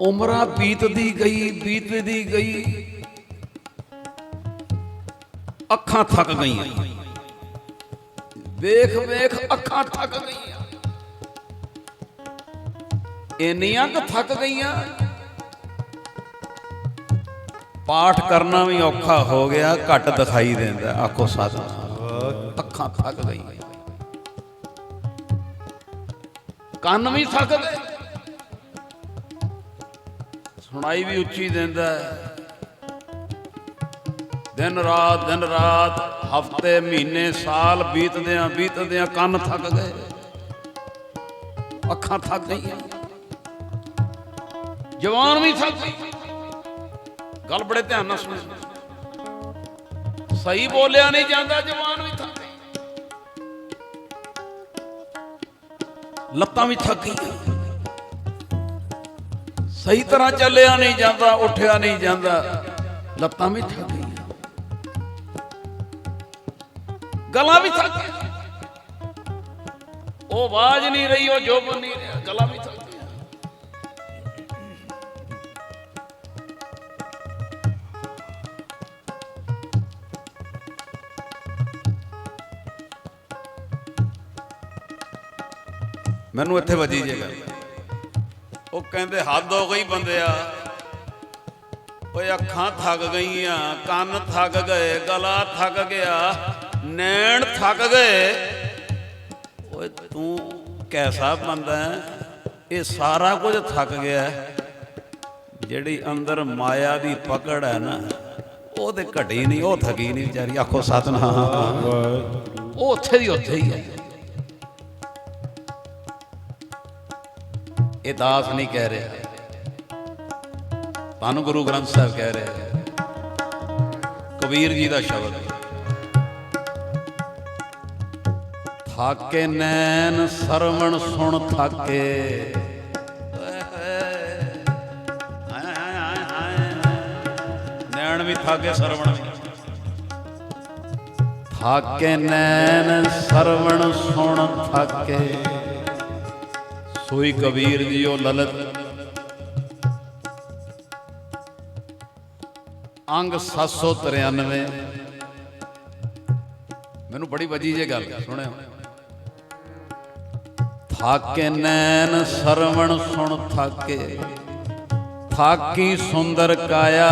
ਉਮਰਾਂ ਬੀਤਦੀ ਗਈ ਬੀਤਦੀ ਗਈ। ਅੱਖਾਂ ਥੱਕ ਗਈਆਂ। ਵੇਖ ਵੇਖ, ਅੱਖਾਂ ਥੱਕ ਗਈਆਂ। ਇੰਨੀਆਂ ਕੁ ਥੱਕ ਗਈਆਂ। ਪਾਠ ਕਰਨਾ ਵੀ ਔਖਾ ਹੋ ਗਿਆ, ਘੱਟ ਦਿਖਾਈ ਦਿੰਦਾ। ਆਖੋ ਸਾਧੂ, ਅੱਖਾਂ ਥੱਕ ਗਈਆਂ। ਕੰਨ ਵੀ ਥੱਕ ਗਏ ਸੁਣਾਈ ਵੀ ਉੱਚੀ ਦਿੰਦਾ ਹੈ। ਦਿਨ ਰਾਤ ਦਿਨ ਰਾਤ, ਹਫ਼ਤੇ, ਮਹੀਨੇ, ਸਾਲ ਬੀਤਦਿਆਂ ਬੀਤਦਿਆਂ ਕੰਨ ਥੱਕ ਗਏ। ਅੱਖਾਂ ਥੱਕ ਗਈਆਂ। ਜਵਾਨ ਵੀ ਥੱਕ ਗਈ। ਗੱਲ ਬੜੇ ਧਿਆਨ ਨਾਲ ਸੁਣੋ। ਸਹੀ ਬੋਲਿਆ ਨਹੀਂ ਜਾਂਦਾ, ਜਵਾਨ ਵੀ ਥੱਕ ਗਈ। ਲੱਤਾਂ ਵੀ ਥੱਕ ਗਈਆਂ। ਸਹੀ ਤਰ੍ਹਾਂ ਚੱਲਿਆ ਨਹੀਂ ਜਾਂਦਾ, ਉੱਠਿਆ ਨਹੀਂ ਜਾਂਦਾ। ਲੱਤਾਂ ਵੀ ਥੱਕ ਗਈਆਂ। ਗਲਾ ਵੀ ਥੱਕ ਗਿਆ ਉਹ ਆਵਾਜ਼ ਨਹੀਂ ਰਹੀ, ਉਹ ਜੋਬ ਨਹੀਂ ਰਿਹਾ। ਗਲਾ ਵੀ ਥੱਕ ਗਿਆ ਮੈਨੂੰ ਇੱਥੇ ਵਜੀ ਜੇ ਗੱਲ। ਉਹ ਕਹਿੰਦੇ ਹੱਦ ਹੋ ਗਈ ਬੰਦਿਆ। ਓਏ ਅੱਖਾਂ ਥੱਕ ਗਈਆਂ ਕੰਨ ਥੱਕ ਗਏ ਗਲਾ ਥੱਕ ਗਿਆ ਨੈਣ ਥੱਕ ਗਏ। ਓਏ ਤੂੰ ਕੈਸਾ ਬੰਦਾ ਹੈ? ਇਹ ਸਾਰਾ ਕੁਝ ਥੱਕ ਗਿਆ ਹੈ। ਜਿਹੜੀ ਅੰਦਰ ਮਾਇਆ ਦੀ ਪਕੜ ਹੈ ਨਾ ਉਹ ਤੇ ਘਟੀ ਨਹੀਂ ਉਹ ਥਕੀ ਨਹੀਂ ਵਿਚਾਰੀ। ਆਖੋ ਸਤਨਾਮ। ਉਹ ਉੱਥੇ ਦੀ ਉੱਥੇ ਹੀ ਹੈ। ਇਹ ਦਾਸ ਨਹੀਂ ਕਹਿ ਰਿਹਾ। ਤੁਹਾਨੂੰ ਗੁਰੂ ਗ੍ਰੰਥ ਸਾਹਿਬ ਕਹਿ ਰਿਹਾ ਹੈ। ਕਬੀਰ ਜੀ ਦਾ ਸ਼ਬਦ ਥਾਕੇ ਨੈਣ, ਸਰਵਣ ਸੁਣ ਥਾਕੇ। ਨੈਣ ਵੀ ਥਾਕੇ, ਸਰਵਣ ਵੀ। ਥਾਕੇ ਨੈਣ, ਸਰਵਣ ਸੁਣ ਸੋਈ ਕਬੀਰ ਜੀ ਉਹ ਲਲਤ। ਅੰਗ 793 ਮੈਨੂੰ ਬੜੀ ਵਜੀ ਜੇ ਗੱਲ ਸੁਣਿਓ ਥਾਕੇ ਨੈਣ ਸਰਵਣ ਸੁਣ ਥਾਕੇ, ਥਾਕੀ ਸੁੰਦਰ ਕਾਇਆ।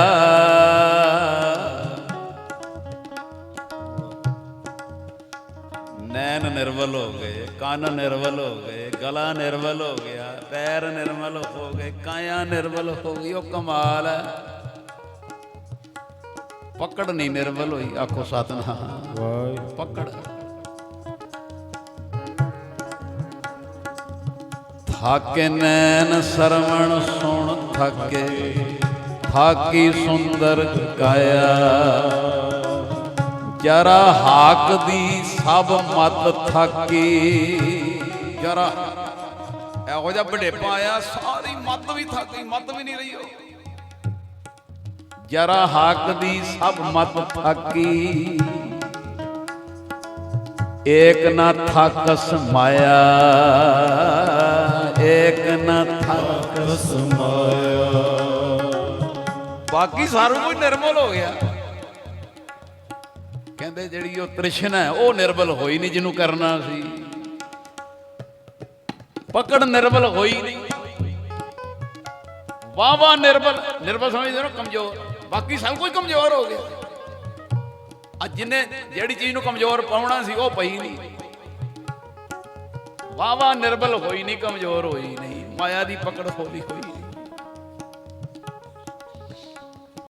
ਨਿਰਵਲ ਹੋ ਗਏ ਕੰਨ ਨਿਰਵਲ ਹੋ ਗਏ ਗਲਾ ਨਿਰਵਲ ਹੋ ਗਿਆ ਪੈਰ ਨਿਰਮਲ ਹੋ ਗਏ ਕਾਇਆ ਨਿਰਵਲ ਹੋ ਗਈ ਉਹ ਕਮਾਲ ਹੈ। ਪਕੜ ਨਹੀਂ ਨਿਰਵਲ ਹੋਈ ਆਖੋ ਸਤਨਾਮ। ਪਕੜ। ਥਾਕੇ ਨੈਣ ਸਰਵਣ ਸੁਣ ਥਾਕੇ ਥਾਕੀ ਸੁੰਦਰ ਕਾਇਆ। ਜਰਾ ਹਾਕ ਦੀ ਸਭ ਮਤ ਥਾਕੀ। ਜਰਾ ਇਹੋ ਜਿਹਾ ਬੜੇਪਾ ਆਇਆ, ਸਾਰੀ ਮਤ ਵੀ ਥੱਕ, ਮਤ ਵੀ ਨਹੀਂ ਰਹੀ ਉਹ। ਜਰਾ ਹਾਕ ਦੀ ਸਭ ਮਤ ਥਾਕੀ। ਏਕ ਨਾ ਥਕਸ ਮਾਇਆ, ਏਕ ਨਾ ਥਕਸ ਮਾਇਆ। ਬਾਕੀ ਸਾਰਾ ਕੁਝ ਨਿਰਮਲ ਹੋ ਗਿਆ। ਕਹਿੰਦੇ ਜਿਹੜੀ ਉਹ ਤ੍ਰਿਸ਼ਨਾ ਹੈ, ਉਹ ਨਿਰਬਲ ਹੋਈ ਨਹੀਂ ਜਿਹਨੂੰ ਕਰਨਾ ਸੀ। ਪਕੜ ਨਿਰਬਲ ਹੋਈ ਨਹੀਂ। ਵਾਹ ਨਿਰਬਲ ਨਿਰਬਲ ਸਮਝਦੇ ਹੋ ਕਮਜ਼ੋਰ। ਬਾਕੀ ਸਭ ਕੁਝ ਕਮਜ਼ੋਰ ਹੋ ਗਿਆ। ਅੱਜ ਜਿਹਨੇ ਜਿਹੜੀ ਚੀਜ਼ ਨੂੰ ਕਮਜ਼ੋਰ ਪਾਉਣਾ ਸੀ, ਉਹ ਪਈ ਨਹੀਂ। ਵਾਹ ਨਿਰਬਲ ਹੋਈ ਨਹੀਂ, ਕਮਜ਼ੋਰ ਹੋਈ ਨਹੀਂ। ਮਾਇਆ ਦੀ ਪਕੜ ਹੋਲੀ ਹੋਈ।